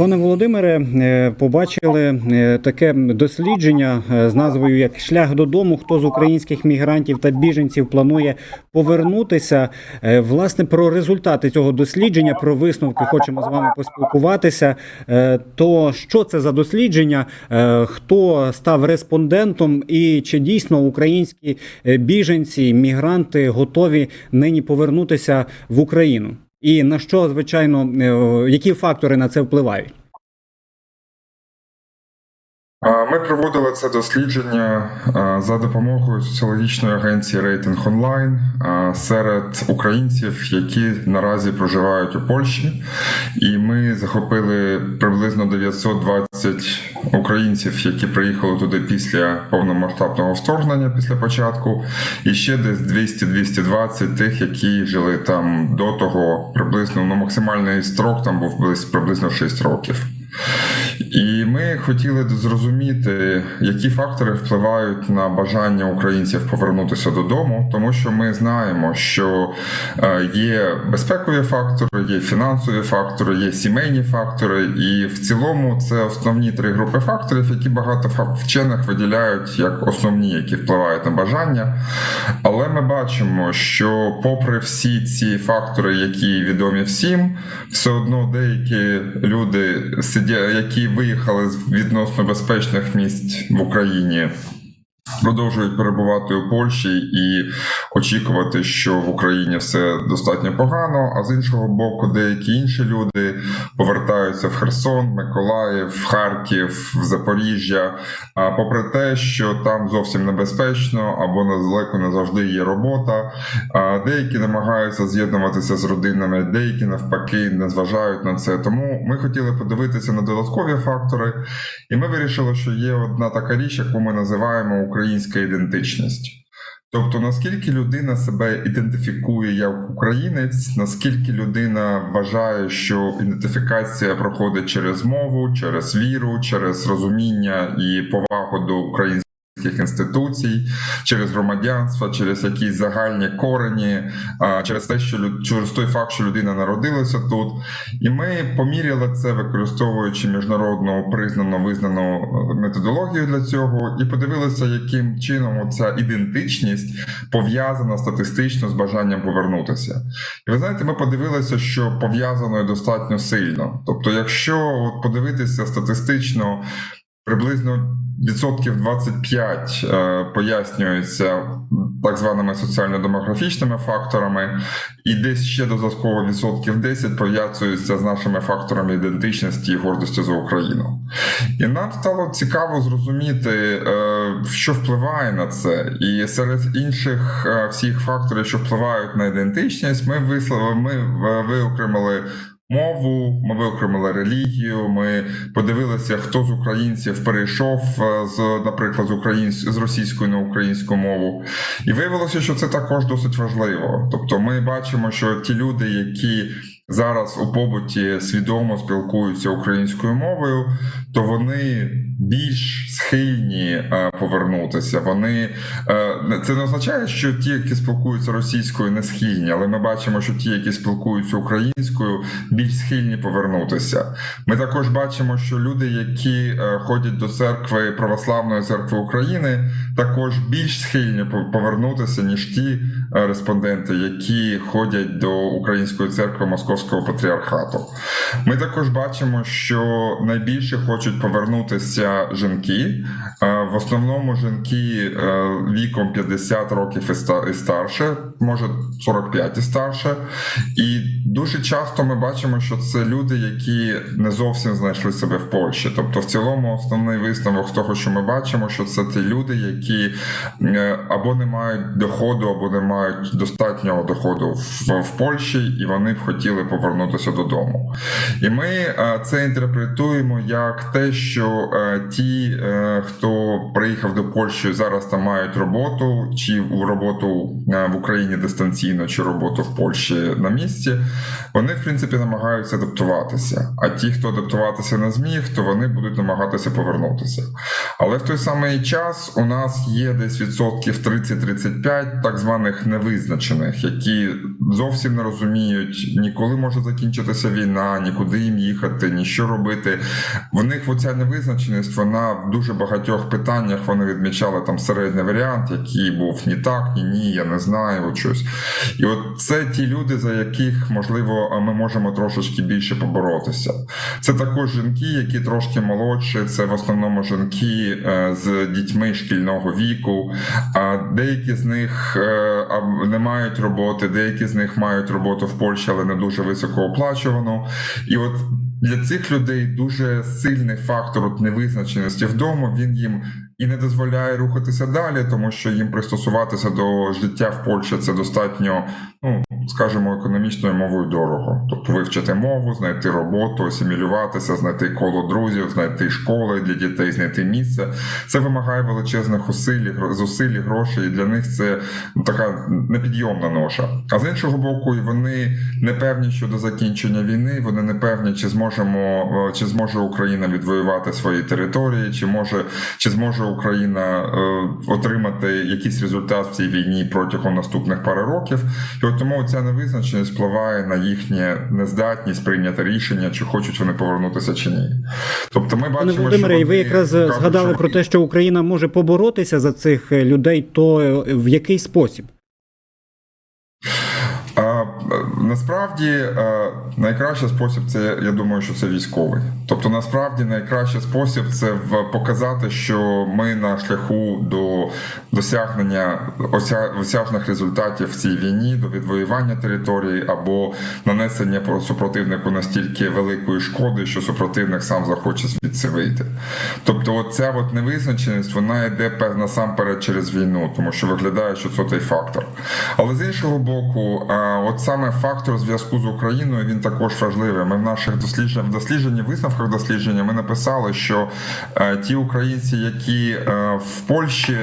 Пане Володимире, е, побачили е, таке дослідження е, з назвою як Шлях додому. Хто з українських мігрантів та біженців планує повернутися? Власне, про результати цього дослідження, про висновки хочемо з вами поспілкуватися. То що це за дослідження? Хто став респондентом, і чи дійсно українські біженці, мігранти готові нині повернутися в Україну? І на що, звичайно, е, які фактори на це впливають? Ми проводили це дослідження за допомогою соціологічної агенції Рейтинг Онлайн серед українців, які наразі проживають у Польщі, і ми захопили приблизно 920 українців, які приїхали туди після повномасштабного вторгнення, після початку, і ще десь 200-220 тих, які жили там до того, приблизно ну, максимальний строк там був близь- приблизно 6 років. І ми хотіли зрозуміти, які фактори впливають на бажання українців повернутися додому, тому що ми знаємо, що е, є безпекові фактори, є фінансові фактори, є сімейні фактори, і в цілому це основні три групи факторів, які багато вчених виділяють як основні, які впливають на бажання. Але ми бачимо, що попри всі ці фактори, які відомі всім, все одно деякі люди сидять, які виїхали з відносно безпечних місць в Україні. Продовжують перебувати у Польщі і очікувати, що в Україні все достатньо погано. А з іншого боку, деякі інші люди повертаються в Херсон, Миколаїв, Харків, в Запоріжжя. А попри те, що там зовсім небезпечно або недалеко не завжди є робота. А деякі намагаються з'єднуватися з родинами, деякі навпаки не зважають на це. Тому ми хотіли подивитися на додаткові фактори, і ми вирішили, що є одна така річ, яку ми називаємо українська ідентичність. Тобто, наскільки людина себе ідентифікує як українець, наскільки людина вважає, що ідентифікація проходить через мову, через віру, через розуміння і повагу до українських інституцій, через громадянство, через якісь загальні корені, через те, що через той факт, що людина народилася тут. І ми поміряли це, використовуючи міжнародну признану визнану е, методологію для цього, і подивилися, яким чином ця ідентичність пов'язана статистично з бажанням повернутися. І ви знаєте, ми подивилися, що пов'язано достатньо сильно. Тобто, якщо подивитися статистично, приблизно відсотків 25 е, пояснюється так званими соціально-демографічними факторами, і десь ще додатково відсотків 10 пов'язуються з нашими факторами ідентичності і гордості за Україну. І нам стало цікаво зрозуміти, е, що впливає на це. І серед інших е, всіх факторів, що впливають на ідентичність, ми висловили, ми виокремили. Мову, ми виокремили релігію. Ми подивилися, хто з українців перейшов е, з, наприклад, з українсь... з російської на українську мову, і виявилося, що це також досить важливо. Тобто, ми бачимо, що ті люди, які зараз у побуті свідомо спілкуються українською мовою, то вони більш схильні е, повернутися. Вони е, це не означає, що ті, які спілкуються російською, не схильні, але ми бачимо, що ті, які спілкуються українською, більш схильні повернутися. Ми також бачимо, що люди, які е, ходять до церкви православної церкви України, також більш схильні повернутися ніж ті респонденти, які ходять до української церкви Московського патріархату. Ми також бачимо, що найбільше хочуть повернутися жінки. Е, В основному жінки е, віком 50 років і старше, може 45 і старше. І дуже часто ми бачимо, що це люди, які не зовсім знайшли себе в Польщі. Тобто, в цілому, основний висновок того, що ми бачимо, що це ті люди, які е, або не мають доходу, або не мають достатнього доходу в, в Польщі, і вони б хотіли повернутися додому. І ми е, це інтерпретуємо як те, що е, ті, хто приїхав до Польщі, зараз там мають роботу, чи роботу в Україні Україні дистанційно чи роботу в Польщі на місці, вони в принципі намагаються адаптуватися. А ті, хто адаптуватися не зміг, то вони будуть намагатися повернутися. Але в той самий час у нас є десь відсотків 30-35 так званих невизначених, які зовсім не розуміють ні коли може закінчитися війна, ні куди їм їхати, ні що робити. В них оця невизначеність, вона в дуже багатьох питаннях вони відмічали там середній варіант, який був ні так, ні ні, я не знаю, щось. І от це ті люди, за яких можливо ми можемо трошечки більше поборотися. Це також жінки, які трошки молодші. Це в основному жінки е, з дітьми шкільного віку. А деякі з них е, не мають роботи, деякі з них мають роботу в Польщі, але не дуже високо оплачувану. І от для цих людей дуже сильний фактор невизначеності вдома. Він їм і не дозволяє рухатися далі, тому що їм пристосуватися до життя в Польщі це достатньо, ну скажімо, економічною мовою дорого. Тобто вивчити мову, знайти роботу, асимілюватися, знайти коло друзів, знайти школи для дітей, знайти місце. Це вимагає величезних усиль, зусиль, грошей. І для них це ну, така непідйомна ноша. А з іншого боку, і вони не певні щодо закінчення війни. Вони не певні, чи зможемо е, чи зможе Україна відвоювати свої території, чи може чи зможе Україна е, отримати якийсь результат в цій війні протягом наступних пари років. І от тому ця невизначеність впливає на їхнє нездатність прийняти рішення, чи хочуть вони повернутися чи ні. Тобто, ми бачимо, Володимире, що і ви якраз згадали що про те, що Україна може поборотися за цих е, людей, то е, в який спосіб? Е, насправді е, найкращий спосіб це я думаю, що це військовий. Тобто, насправді найкращий спосіб це показати, що ми на шляху до досягнення осяжних результатів в цій війні, до відвоювання території або нанесення супротивнику настільки великої шкоди, що супротивник сам захоче звідси вийти. Тобто, ця от невизначеність вона йде насамперед через війну, тому що виглядає, що це той фактор. Але з іншого боку, а, от саме фактор зв'язку з Україною він також важливий. Ми в наших дослідженнях дослідженні, висновках дослідження, ми написали, що е, ті українці, які е, в Польщі,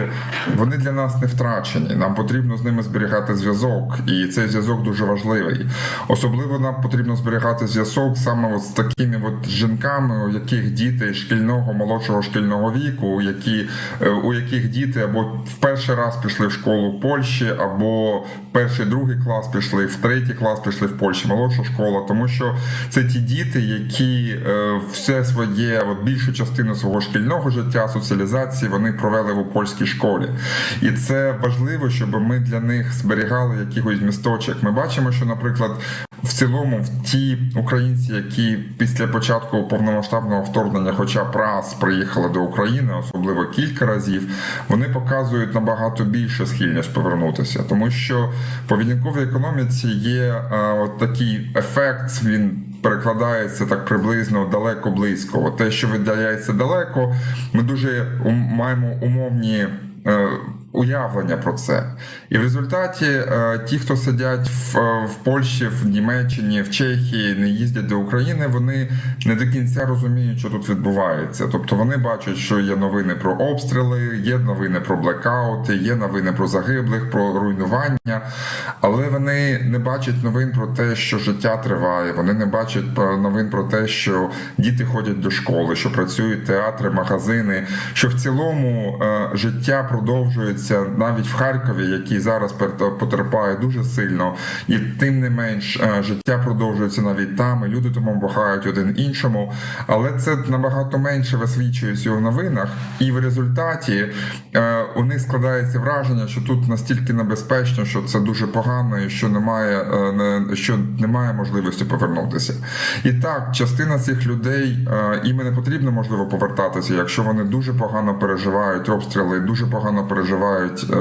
вони для нас не втрачені. Нам потрібно з ними зберігати зв'язок, і цей зв'язок дуже важливий. Особливо нам потрібно зберігати зв'язок саме от з такими от жінками, у яких діти шкільного молодшого шкільного віку, які е, у яких діти або в перший раз пішли в школу в Польщі, або перший другий клас пішли, в третій клас пішли в Польщі, молодша школа, тому що це ті діти, які е, все своє от більшу частину свого шкільного життя, соціалізації вони провели в польській школі, і це важливо, щоб ми для них зберігали якийсь місточок. Ми бачимо, що, наприклад, в цілому, в ті українці, які після початку повномасштабного вторгнення, хоча б раз приїхали до України, особливо кілька разів, вони показують набагато більше схильність повернутися, тому що по відінковій економіці є е, от такий ефект. Він перекладається так приблизно далеко близько. От те, що видаляється далеко, ми дуже маємо умовні. Е, Уявлення про це, і в результаті е, ті, хто сидять в, е, в Польщі, в Німеччині, в Чехії, не їздять до України, вони не до кінця розуміють, що тут відбувається. Тобто вони бачать, що є новини про обстріли, є новини про блекаути, є новини про загиблих, про руйнування, але вони не бачать новин про те, що життя триває. Вони не бачать новин про те, що діти ходять до школи, що працюють театри, магазини, що в цілому е, життя продовжується навіть в Харкові, який зараз потерпає дуже сильно, і тим не менш е, життя продовжується навіть там. і Люди допомагають один іншому, але це набагато менше висвічується у новинах, і в результаті е, у них складається враження, що тут настільки небезпечно, що це дуже погано, і що немає, е, що немає можливості повернутися. І так, частина цих людей їм не потрібно можливо повертатися, якщо вони дуже погано переживають обстріли, дуже погано переживають е,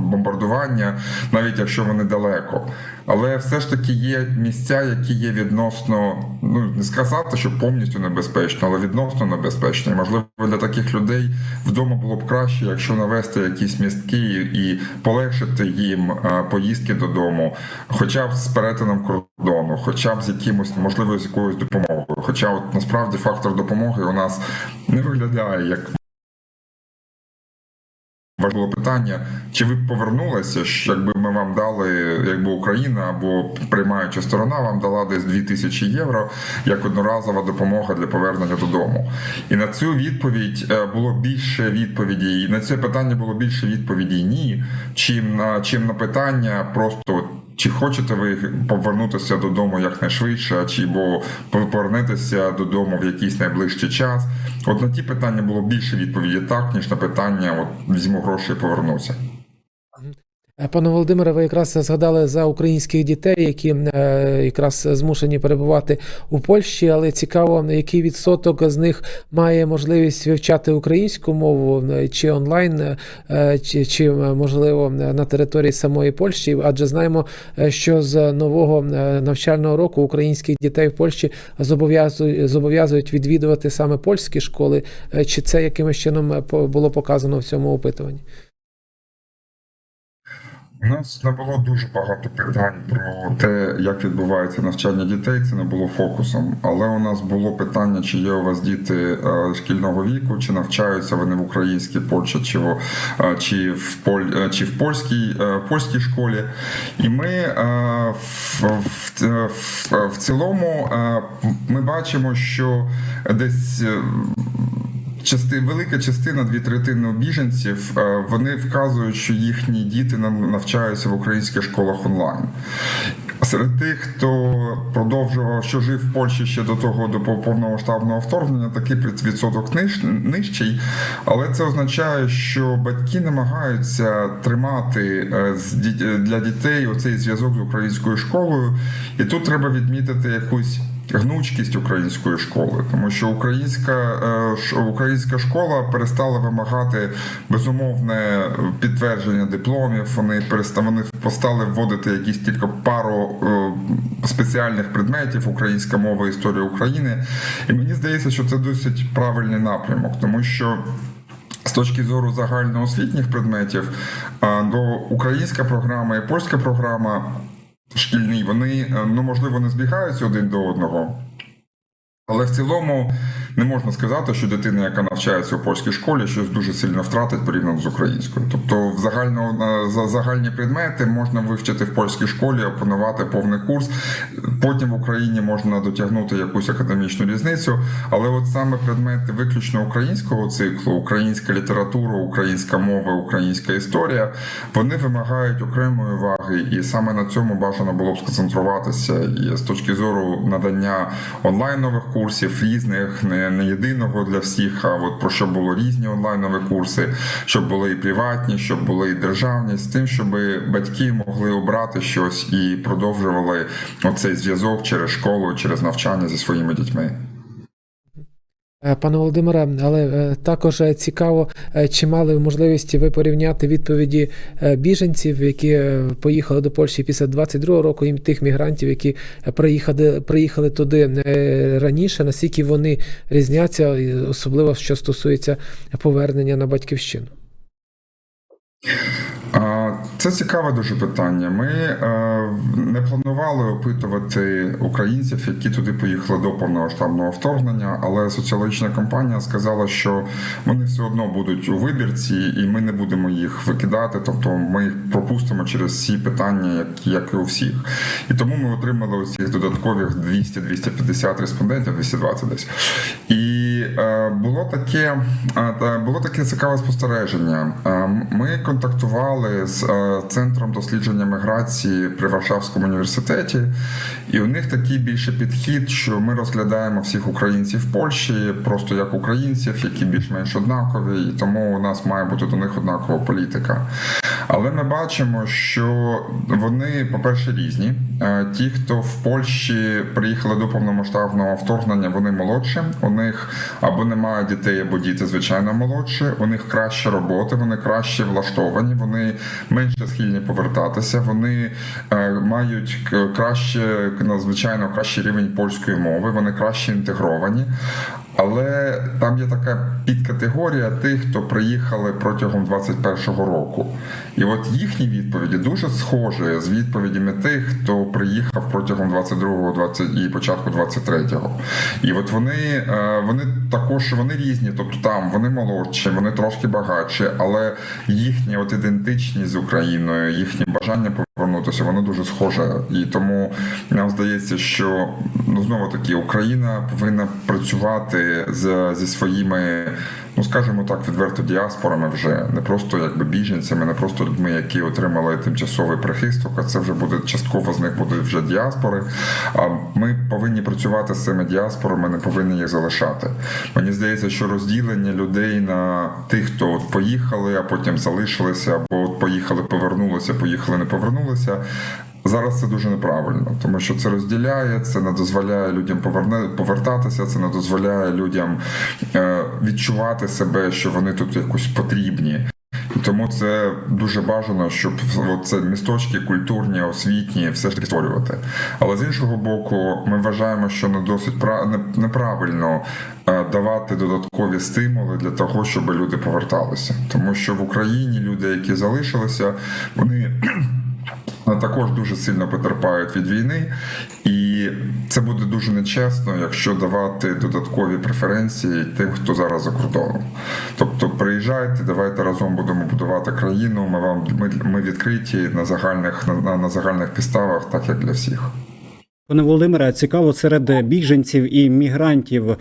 бомбардування, навіть якщо вони далеко. Але все ж таки є місця, які є відносно, ну не сказати, що повністю небезпечно, але відносно небезпечні. Можливо, для таких людей вдома було б краще, якщо навести якісь містки і полегшити їм е, поїздки додому, хоча б з перетином кордону, хоча б з якимось, можливо, з якоюсь допомогою. Хоча, от насправді, фактор допомоги у нас не виглядає як важливо питання, чи ви б повернулися, якби ми вам дали, якби Україна або приймаюча сторона вам дала десь 2000 євро як одноразова допомога для повернення додому. І на цю відповідь е, було більше відповідей, на це питання було більше відповідей ні, чим на чим на питання просто. Чи хочете ви повернутися додому якнайшвидше, чи бо повернетеся додому в якийсь найближчий час? От на ті питання було більше відповіді так, ніж на питання от візьму гроші і повернуся. Е, Пане Володимире, ви якраз згадали за українських дітей, які е, якраз змушені перебувати у Польщі, але цікаво, який відсоток з них має можливість вивчати українську мову е, чи онлайн, чи, чи можливо на території самої Польщі, адже знаємо, що з нового навчального року українських дітей в Польщі зобов'язують зобов'язують відвідувати саме польські школи. Чи це якимось чином було показано в цьому опитуванні? У нас не було дуже багато питань про те, як відбувається навчання дітей. Це не було фокусом. Але у нас було питання, чи є у вас діти е, шкільного віку, чи навчаються вони в українській Польщі, чи в е, чи в поль е, чи в польській польській школі. І ми в, в, в, в цілому ми бачимо, що десь. Части, велика частина, дві третини біженців, е, вони вказують, що їхні діти навчаються в українських школах онлайн. Серед тих, хто продовжував, що жив в Польщі ще до того до повномасштабного вторгнення, такий відсоток нижчий, але це означає, що батьки намагаються тримати е, для дітей оцей зв'язок з українською школою, і тут треба відмітити якусь гнучкість української школи, тому що українська е, українська школа перестала вимагати безумовне підтвердження дипломів. Вони вони постали вводити якісь тільки пару е, спеціальних предметів українська мова, історія України. І мені здається, що це досить правильний напрямок, тому що. З точки зору загальноосвітніх предметів, до українська програма і польська програма шкільні, вони е, ну можливо не збігаються один до одного. Але в цілому не можна сказати, що дитина, яка навчається у польській школі, щось дуже сильно втратить порівняно з українською. Тобто, в загально е, за загальні предмети можна вивчити в польській школі, опанувати повний курс. Потім в Україні можна дотягнути якусь академічну різницю. Але от саме предмети виключно українського циклу, українська література, українська мова, українська історія, вони вимагають окремої уваги, і саме на цьому бажано було б сконцентруватися. І з точки зору надання онлайнових курсів, різних, не, не єдиного для всіх, а от про що було різні онлайнові курси, щоб були і приватні, щоб були і державні, з тим, щоб батьки могли обрати щось і продовжували оцей зв'язок через школу, через навчання зі своїми дітьми. Е, Пане Володимире, але е, також е, цікаво, чи мали можливість ви порівняти відповіді біженців, які поїхали до Польщі після 22-го року, і тих мігрантів, які приїхали, приїхали туди раніше, наскільки вони різняться, особливо що стосується повернення на батьківщину? Це цікаве дуже питання. Ми е, не планували опитувати українців, які туди поїхали до повномасштабного вторгнення, але соціологічна компанія сказала, що вони все одно будуть у вибірці, і ми не будемо їх викидати. Тобто ми їх пропустимо через всі питання, як, як і у всіх. І тому ми отримали ось цих додаткових 200-250 респондентів, 220 десь. І було таке е, було таке цікаве спостереження. Е, Ми контактували з е, центром дослідження міграції при Варшавському університеті, і у них такий більше підхід, що ми розглядаємо всіх українців в Польщі просто як українців, які більш-менш однакові, і тому у нас має бути до них однакова політика. Але ми бачимо, що вони, по-перше, різні. Е, Ті, хто в Польщі приїхали до повномасштабного вторгнення, вони молодші. У них або немає дітей, або діти, звичайно, молодші. У них краще роботи, вони краще влаштовані, вони менше схильні повертатися. Вони е, мають краще, надзвичайно кращий рівень польської мови, вони краще інтегровані. Але там є така підкатегорія тих, хто приїхали протягом 21-го року. І от їхні відповіді дуже схожі з відповідями тих, хто приїхав протягом 22-го 20 і початку 23-го. І от вони, е, вони також вони різні, тобто там вони молодші, вони трошки багатші, але їхня от ідентичність з Україною, їхнє бажання повернутися, воно дуже схоже. І тому нам здається, що ну знову таки Україна повинна працювати з, зі своїми, ну скажімо так, відверто діаспорами вже не просто якби біженцями, не просто людьми, які отримали тимчасовий прихисток, а це вже буде частково з них будуть вже діаспори. А ми повинні працювати з цими діаспорами, не повинні їх залишати. Мені здається, що розділення людей на тих, хто от поїхали, а потім залишилися, або от поїхали, повернулися, поїхали, не повернулися. Зараз це дуже неправильно, тому що це розділяє, це не дозволяє людям поверне, повертатися, це не дозволяє людям е, відчувати себе, що вони тут якось потрібні. І тому це дуже бажано, щоб це місточки культурні, освітні, все ж таки створювати. Але з іншого боку, ми вважаємо, що не досить пра- неправильно е, давати додаткові стимули для того, щоб люди поверталися. Тому що в Україні люди, які залишилися, вони також дуже сильно потерпають від війни, і це буде дуже нечесно, якщо давати додаткові преференції тим, хто зараз за кордоном. Тобто, приїжджайте, давайте разом будемо будувати країну. Ми вам ми, ми відкриті на загальних на, на, загальних підставах, так як для всіх. Пане Володимире, цікаво серед біженців і мігрантів е,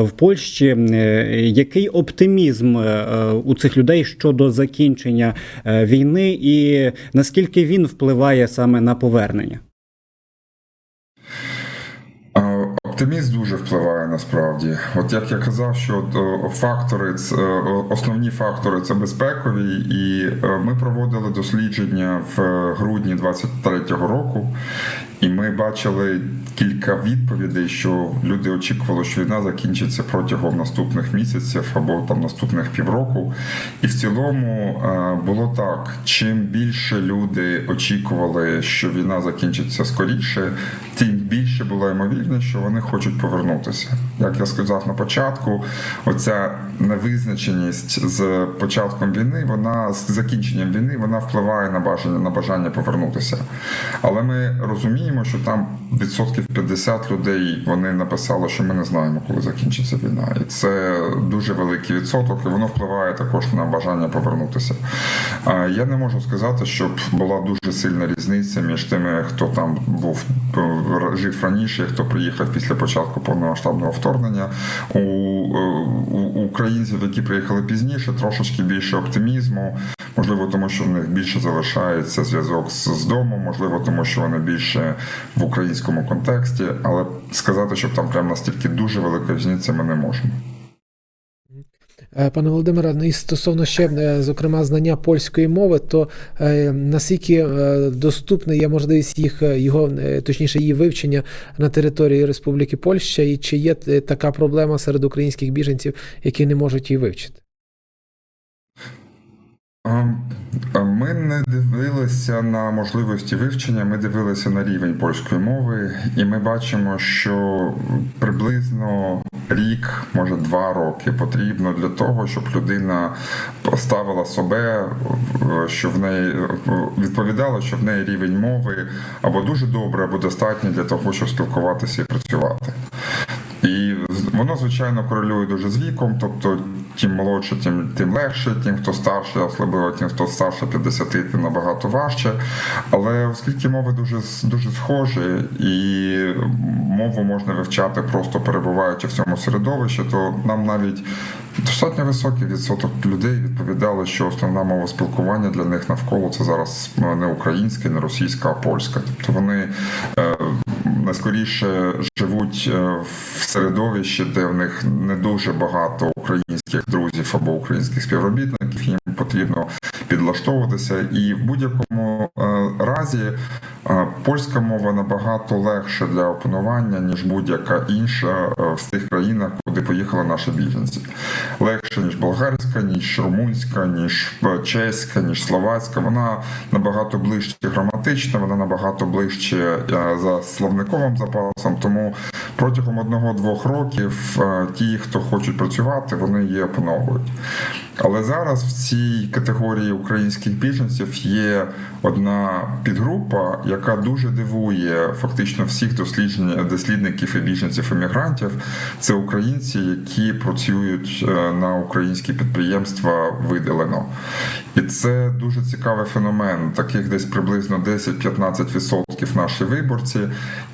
в Польщі, е, який оптимізм е, у цих людей щодо закінчення війни, і наскільки він впливає саме на повернення? А, Оптимізм дуже впливає насправді. От як я казав, що фактори, е, основні фактори це безпекові, і е, ми проводили дослідження в грудні 23-го року, і ми бачили кілька відповідей, що люди очікували, що війна закінчиться протягом наступних місяців або там наступних півроку. І в цілому е, було так: чим більше люди очікували, що війна закінчиться скоріше, тим більше була ймовірність, що вони хочуть повернутися. Як я сказав на початку, оця невизначеність з початком війни, вона з закінченням війни, вона впливає на бажання на бажання повернутися. Але ми розуміємо, що там відсотків 50 людей вони написали, що ми не знаємо, коли закінчиться війна, і це дуже великий відсоток, і воно впливає також на бажання повернутися. Я не можу сказати, щоб була дуже сильна різниця між тими, хто там був жив раніше, хто приїхав після початку повномасштабного вторгнення. У, е, у українців, які приїхали пізніше, трошечки більше оптимізму. Можливо, тому що в них більше залишається зв'язок з, з домом, можливо, тому що вони більше в українському контексті, але сказати, щоб там прям настільки дуже велика різниця, ми не можемо. Е, Пане Володимире, ну і стосовно ще, е, зокрема, знання польської мови, то е, наскільки доступна є можливість їх його, точніше, її вивчення на території Республіки Польща, і чи є така проблема серед українських біженців, які не можуть її вивчити? Ми не дивилися на можливості вивчення, ми дивилися на рівень польської мови, і ми бачимо, що приблизно рік, може два роки потрібно для того, щоб людина поставила себе, що в неї відповідала, що в неї рівень мови або дуже добре, або достатній для того, щоб спілкуватися і працювати. І воно, звичайно, корелює дуже з віком, тобто чим молодше, тим, тим легше, тим, хто старше, особливо тим, хто старше 50, тим набагато важче. Але оскільки мови дуже, дуже схожі, і мову можна вивчати просто перебуваючи в цьому середовищі, то нам навіть достатньо високий відсоток людей відповідали, що основна мова спілкування для них навколо це зараз не українська, не російська, а польська. Тобто вони е, найскоріше живуть е, в середовищі, де в них не дуже багато українських друзів або українських співробітників. Їм потрібно підлаштовуватися, і в будь-якому е, разі е, польська мова набагато легша для опанування, ніж будь-яка інша в тих країнах, куди поїхали наші біженці. Легше, ніж болгарська, ніж румунська, ніж чеська, ніж словацька. Вона набагато ближче граматична, вона набагато ближче за словниковим запасом. Тому протягом одного-двох років е, ті, хто хочуть працювати, вони її опановують. Але зараз в цій категорії українських біженців є одна підгрупа, яка дуже дивує фактично всіх досліджень дослідників і біженців емігрантів. Це українці, які працюють е, на українські підприємства видалено. І це дуже цікавий феномен. Таких десь приблизно 10-15% наші виборці.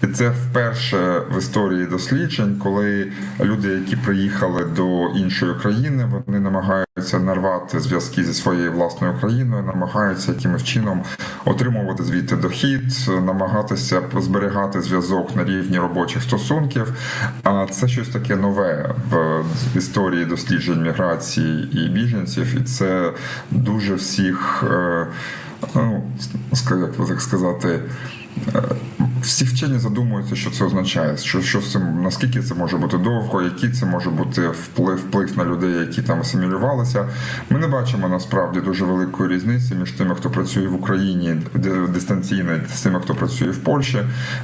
І це вперше в історії досліджень, коли люди, які приїхали до іншої країни, вони намагаються нарвати зв'язки зі своєю власною країною, намагаються якимось чином отримувати звідти дохід, намагатися зберігати зв'язок на рівні робочих стосунків. А це щось таке нове в історії досліджень міграції і біженців, і це дуже всіх, е, ну як так сказати. Е, Всі вчені задумуються, що це означає, що, що це, наскільки це може бути довго, який це може бути вплив, вплив на людей, які там асимілювалися. Ми не бачимо насправді дуже великої різниці між тими, хто працює в Україні ди- дистанційно, з тими, хто працює в Польщі.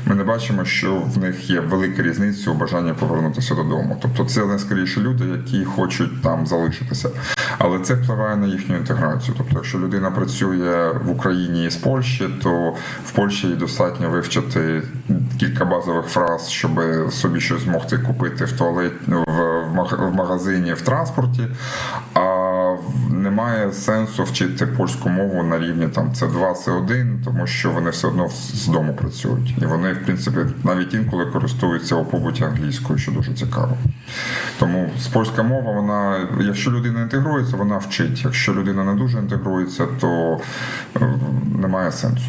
Ми не бачимо, що в них є велика різниця у бажанні повернутися додому. Тобто, це найскоріше люди, які хочуть там залишитися. Але це впливає на їхню інтеграцію. Тобто, якщо людина працює в Україні з Польщі, то в Польщі їй достатньо вивчити кілька базових фраз, щоб собі щось змогти купити в туалет в, магазині в транспорті. А немає сенсу вчити польську мову на рівні там С2, С1, тому що вони все одно з- дому працюють. І вони, в принципі, навіть інколи користуються у побуті англійською, що дуже цікаво. Тому польська мова, вона, якщо людина інтегрується, вона вчить. Якщо людина не дуже інтегрується, то е, немає сенсу.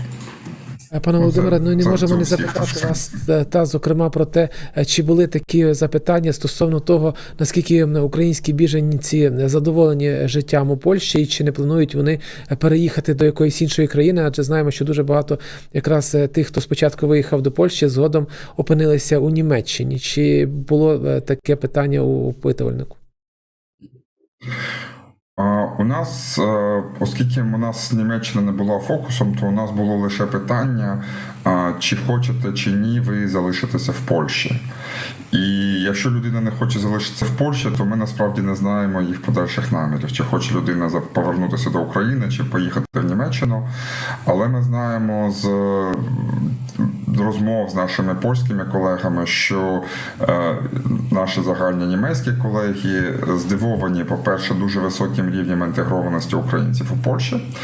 Е, Пане Володимире, ну і не це- можемо це не запитати вас е, та зокрема про те, е, чи були такі запитання стосовно того, наскільки українські біженці задоволені життям у Польщі, і чи не планують вони переїхати до якоїсь іншої країни? Адже знаємо, що дуже багато якраз тих, хто спочатку виїхав до Польщі, згодом опинилися у Німеччині. Чи було таке питання у опитувальнику? У нас, е, оскільки у нас Німеччина не була фокусом, то у нас було лише питання, чи хочете чи ні ви залишитися в Польщі. І якщо людина не хоче залишитися в Польщі, то ми насправді не знаємо їх подальших намірів, чи хоче людина повернутися до України, чи поїхати в Німеччину. Але ми знаємо з розмов з нашими польськими колегами, що е, наші загальні німецькі колеги здивовані, по-перше, дуже високим рівнем інтегрованості українців у Польщі,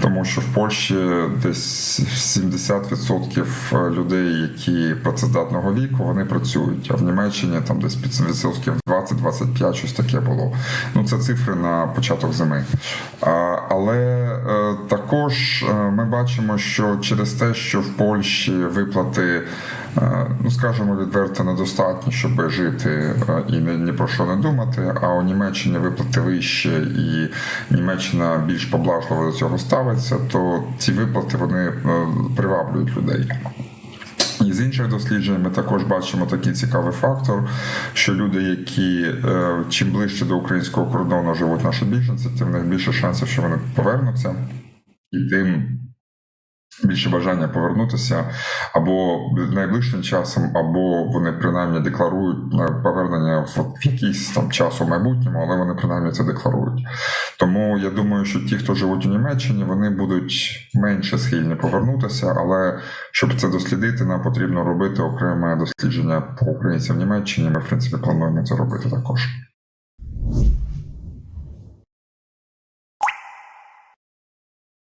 тому що в Польщі десь 70% людей, які працездатного віку, вони працюють. А в Німеччині там десь відсотків 20-25, щось таке було. Ну це цифри на початок зими. А, але е, також е, ми бачимо, що через те, що в Польщі виплати, е, ну скажімо, відверто недостатні, щоб жити е, і ні, про що не думати. А у Німеччині виплати вище, і Німеччина більш поблажливо до цього ставиться, то ці виплати вони е, приваблюють людей. І з інших досліджень ми також бачимо такий цікавий фактор, що люди, які чим ближче до українського кордону живуть наші біженці, тим в них більше шансів, що вони повернуться, і тим більше бажання повернутися або найближчим часом, або вони принаймні декларують повернення в якийсь там час у майбутньому, але вони принаймні це декларують. Тому я думаю, що ті, хто живуть у Німеччині, вони будуть менше схильні повернутися, але щоб це дослідити, нам потрібно робити окреме дослідження по українцям в Німеччині. Ми, в принципі, плануємо це робити також.